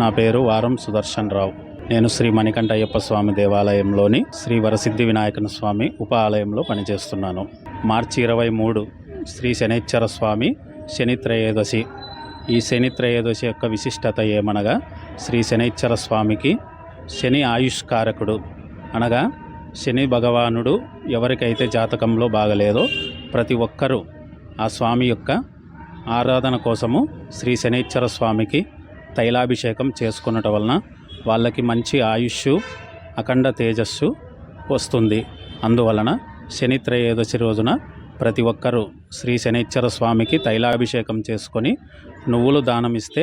నా పేరు వారం సుదర్శన్ రావు. నేను శ్రీ మణికంఠ అయ్యప్ప స్వామి దేవాలయంలోని శ్రీ వరసిద్ధి వినాయకుని స్వామి ఉప ఆలయంలో పనిచేస్తున్నాను. మార్చి ఇరవై మూడు శ్రీ శనిచ్చర స్వామి శనిత్రయోదశి. ఈ శనిత్రయోదశి యొక్క విశిష్టత ఏమనగా శ్రీ శనిచ్చర స్వామికి శని ఆయుష్కారకుడు అనగా శని భగవానుడు ఎవరికైతే జాతకంలో బాగలేదో ప్రతి ఒక్కరూ ఆ స్వామి యొక్క ఆరాధన కోసము శ్రీ శనిచ్చర స్వామికి తైలాభిషేకం చేసుకున్నట వలన వాళ్ళకి మంచి ఆయుష్ అఖండ తేజస్సు వస్తుంది. అందువలన శని త్రయోదశి రోజున ప్రతి ఒక్కరూ శ్రీ శనిశ్చర స్వామికి తైలాభిషేకం చేసుకొని నువ్వులు దానం ఇస్తే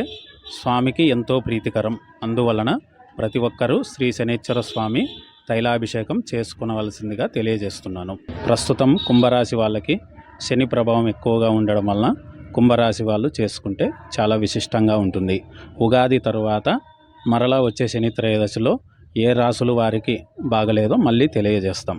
స్వామికి ఎంతో ప్రీతికరం. అందువలన ప్రతి ఒక్కరూ శ్రీ శనిశ్చర స్వామి తైలాభిషేకం చేసుకునవలసిందిగా తెలియజేస్తున్నాను. ప్రస్తుతం కుంభరాశి వాళ్ళకి శని ప్రభావం ఎక్కువగా ఉండడం వలన కుంభరాశి వాళ్ళు చేసుకుంటే చాలా విశిష్టంగా ఉంటుంది. ఉగాది తరువాత మరలా వచ్చే శని త్రయోదశిలో ఏ రాసులు వారికి బాగలేదో మళ్ళీ తెలియజేస్తాం.